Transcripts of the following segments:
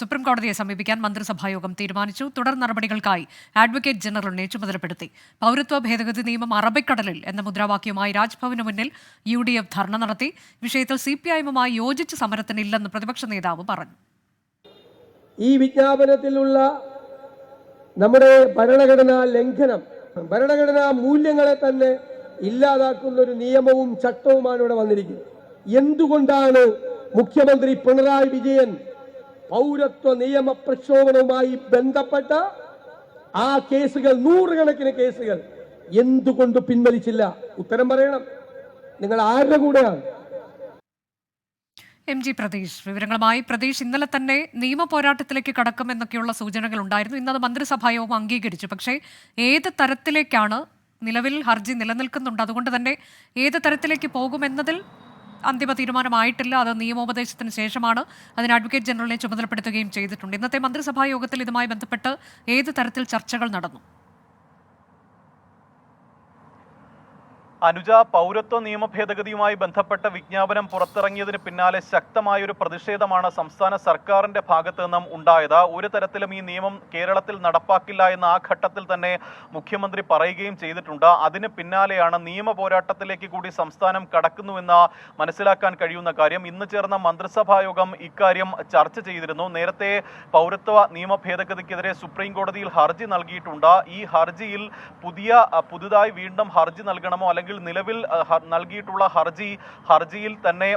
Supreme കോടതിയെ സമീപിക്കാൻ മന്ത്രിസഭായോഗം തീരുമാനിച്ചു. തുടർ നടപടികൾക്കായി അഡ്വക്കേറ്റ് ജനറലിനെ ചുമതലപ്പെടുത്തി. പൗരത്വ ഭേദഗതി നിയമം അറബിക്കടലിൽ എന്ന മുദ്രാവാക്യവുമായി രാജ്ഭവന് മുന്നിൽ യു ഡി എഫ് ധർണ നടത്തി. വിഷയത്തിൽ സി പി ഐഎമ്മുമായി യോജിച്ച സമരത്തിനില്ലെന്ന് പ്രതിപക്ഷ നേതാവ് പറഞ്ഞു. ഈ വിജ്ഞാപനത്തിലുള്ള നമ്മുടെ ഭരണഘടനാ ലംഘനം ഭരണഘടനാ മൂല്യങ്ങളെ തന്നെ ഇല്ലാതാക്കുന്ന ഒരു നിയമവും ചട്ടവുമാണ് ഇവിടെ വന്നിരിക്കുന്നത്. എന്തുകൊണ്ടാണ് മുഖ്യമന്ത്രി പിണറായി വിജയൻ പൗരത്വ നിയമ പ്രക്ഷോഭനവുമായി ബന്ധപ്പെട്ട ആ കേസുകൾ നൂറുകണക്കിന് കേസുകൾ എന്തുകൊണ്ട് പിൻവലിച്ചില്ല? ഉത്തരം പറയണം. നിങ്ങൾ ആരുടെ കൂടെയാണ്? എം ജി പ്രതീഷ് വിവരങ്ങളുമായി പ്രതീഷ്. ഇന്നലെ തന്നെ നിയമ പോരാട്ടത്തിലേക്ക് കടക്കുമെന്നൊക്കെയുള്ള സൂചനകൾ ഉണ്ടായിരുന്നു. ഇന്നത് മന്ത്രിസഭായോഗം അംഗീകരിച്ചു. പക്ഷേ ഏത് തരത്തിലേക്കാണ് നിലവിൽ ഹർജി നിലനിൽക്കുന്നുണ്ട്? അതുകൊണ്ട് തന്നെ ഏത് തരത്തിലേക്ക് പോകുമെന്നതിൽ അന്തിമ തീരുമാനമായിട്ടില്ല. അത് നിയമോപദേശത്തിന് ശേഷമാണ്. അതിന് അഡ്വക്കേറ്റ് ജനറലിനെ ചുമതലപ്പെടുത്തുകയും ചെയ്തിട്ടുണ്ട്. ഇന്നത്തെ മന്ത്രിസഭാ യോഗത്തിൽ ഇതുമായി ബന്ധപ്പെട്ട് ഏത് തരത്തിൽ ചർച്ചകൾ നടന്നു? അനുജ പൗരത്വ നിയമ ഭേദഗതിയുമായി ബന്ധപ്പെട്ട വിജ്ഞാപനം പുറത്തിറങ്ങിയതിന് പിന്നാലെ ശക്തമായൊരു പ്രതിഷേധമാണ് സംസ്ഥാന സർക്കാരിന്റെ ഭാഗത്തു നിന്നും ഉണ്ടായത്. ഒരു തരത്തിലും ഈ നിയമം കേരളത്തിൽ നടപ്പാക്കില്ല എന്ന് ആ ഘട്ടത്തിൽ തന്നെ മുഖ്യമന്ത്രി പറയുകയും ചെയ്തിട്ടുണ്ട്. അതിന് പിന്നാലെയാണ് നിയമ പോരാട്ടത്തിലേക്ക് കൂടി സംസ്ഥാനം കടക്കുന്നുവെന്ന് മനസ്സിലാക്കാൻ കഴിയുന്ന കാര്യം. ഇന്ന് ചേർന്ന മന്ത്രിസഭാ യോഗം ഇക്കാര്യം ചർച്ച ചെയ്തിരുന്നു. നേരത്തെ പൗരത്വ നിയമ ഭേദഗതിക്കെതിരെ സുപ്രീം കോടതിയിൽ ഹർജി നൽകിയിട്ടുണ്ട്. ഈ ഹർജിയിൽ പുതിയ പുതുതായി വീണ്ടും ഹർജി നൽകണമോ അല്ലെങ്കിൽ നിലവിൽ അഹ്, നൽകിയിട്ടുള്ള ഹർജി ഹർജിയിൽ തന്നെ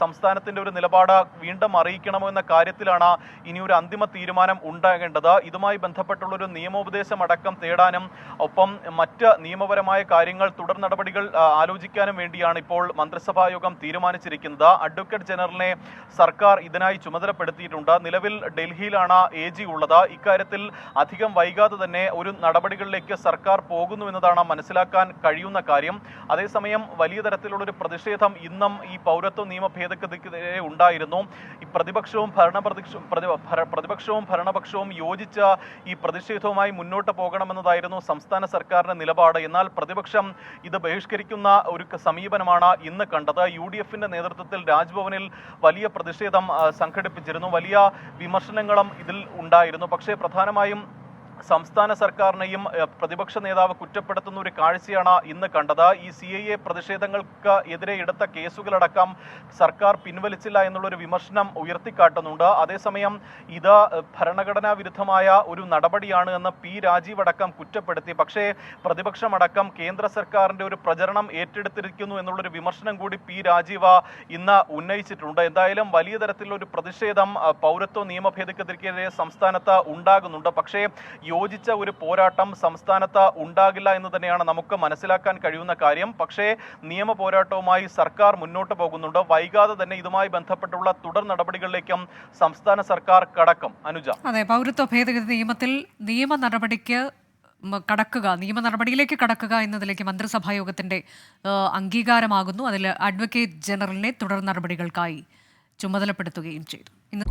സംസ്ഥാനത്തിന്റെ ഒരു നിലപാട് വീണ്ടും അറിയിക്കണമോ എന്ന കാര്യത്തിലാണ് ഇനി ഒരു അന്തിമ തീരുമാനം ഉണ്ടാകേണ്ടത്. ഇതുമായി ബന്ധപ്പെട്ടുള്ള ഒരു നിയമോപദേശം അടക്കം തേടാനും ഒപ്പം മറ്റ് നിയമപരമായ കാര്യങ്ങൾ തുടർ നടപടികൾ ആലോചിക്കാനും വേണ്ടിയാണ് ഇപ്പോൾ മന്ത്രിസഭാ യോഗം തീരുമാനിച്ചിരിക്കുന്നത്. അഡ്വക്കേറ്റ് ജനറലിനെ സർക്കാർ ഇതിനായി ചുമതലപ്പെടുത്തിയിട്ടുണ്ട്. നിലവിൽ ഡൽഹിയിലാണ് എ ജി ഉള്ളത്. ഇക്കാര്യത്തിൽ അധികം വൈകാതെ തന്നെ ഒരു നടപടികളിലേക്ക് സർക്കാർ പോകുന്നു എന്നതാണ് മനസ്സിലാക്കാൻ കഴിയുന്ന കാര്യം. അതേസമയം വലിയ തരത്തിലുള്ള ഒരു പ്രതിഷേധം ഇന്നും ഈ പൗരത്വ നിയമ ഭേദഗതിക്കെതിരെ ഉണ്ടായിരുന്നു. ഈ പ്രതിപക്ഷവും ഭരണപ്രതിക്ഷ പ്രതി- പ്രതിപക്ഷവും ഭരണപക്ഷവും യോജിച്ച ഈ പ്രതിഷേധവുമായി മുന്നോട്ട് പോകണമെന്നതായിരുന്നു സംസ്ഥാന സർക്കാരിന്റെ നിലപാട്. എന്നാൽ പ്രതിപക്ഷം ഇത് ബഹിഷ്കരിക്കുന്ന ഒരു സമീപനമാണ് ഇന്ന് കണ്ടത്. യു ഡി എഫിന്റെ നേതൃത്വത്തിൽ രാജ്ഭവനിൽ വലിയ പ്രതിഷേധം സംഘടിപ്പിച്ചിരുന്നു. വലിയ വിമർശനങ്ങളും ഇതിൽ ഉണ്ടായിരുന്നു. പക്ഷേ പ്രധാനമായും സംസ്ഥാന സർക്കാരിനെയും പ്രതിപക്ഷ നേതാവ് കുറ്റപ്പെടുത്തുന്ന ഒരു കാഴ്ചയാണ് ഇന്ന് കണ്ടത്. ഈ സി ഐ എ പ്രതിഷേധങ്ങൾക്ക് എതിരെ എടുത്ത കേസുകളടക്കം സർക്കാർ പിൻവലിച്ചില്ല എന്നുള്ളൊരു വിമർശനം ഉയർത്തിക്കാട്ടുന്നുണ്ട്. അതേസമയം ഇത് ഭരണഘടനാ വിരുദ്ധമായ ഒരു നടപടിയാണ് എന്ന് പി രാജീവ് അടക്കം കുറ്റപ്പെടുത്തി. പക്ഷേ പ്രതിപക്ഷമടക്കം കേന്ദ്ര സർക്കാരിന്റെ ഒരു പ്രചരണം ഏറ്റെടുത്തിരിക്കുന്നു എന്നുള്ളൊരു വിമർശനം കൂടി പി രാജീവ ഇന്ന് ഉന്നയിച്ചിട്ടുണ്ട്. എന്തായാലും വലിയ തരത്തിലുള്ള ഒരു പ്രതിഷേധം പൗരത്വ നിയമ ഭേദഗതിക്കെതിരെ സംസ്ഥാനത്ത് ഉണ്ടാകുന്നുണ്ട്. പക്ഷേ യോജിച്ച ഒരു പോരാട്ടം സംസ്ഥാനത്ത് ഉണ്ടാകില്ല എന്ന് തന്നെയാണ് നമുക്ക് മനസ്സിലാക്കാൻ കഴിയുന്ന കാര്യം. പക്ഷേ നിയമ പോരാട്ടവുമായി സർക്കാർ മുന്നോട്ട് പോകുന്നുണ്ട്. വൈകാതെ തന്നെ ഇതുമായി ബന്ധപ്പെട്ടുള്ള തുടർ നടപടികളിലേക്കും സംസ്ഥാന സർക്കാർ കടക്കും. അനുജ. അതെ പൗരത്വ ഭേദഗതി നിയമത്തിൽ നിയമ നടപടിക്ക് കടക്കുക നിയമ നടപടിയിലേക്ക് കടക്കുക എന്നതിലേക്ക് മന്ത്രിസഭാ യോഗത്തിന്റെ അംഗീകാരമാകുന്നു. അതിൽ അഡ്വക്കേറ്റ് ജനറലിനെ തുടർ നടപടികൾക്കായി ചുമതലപ്പെടുത്തുകയും ചെയ്തു. ഇന്ന്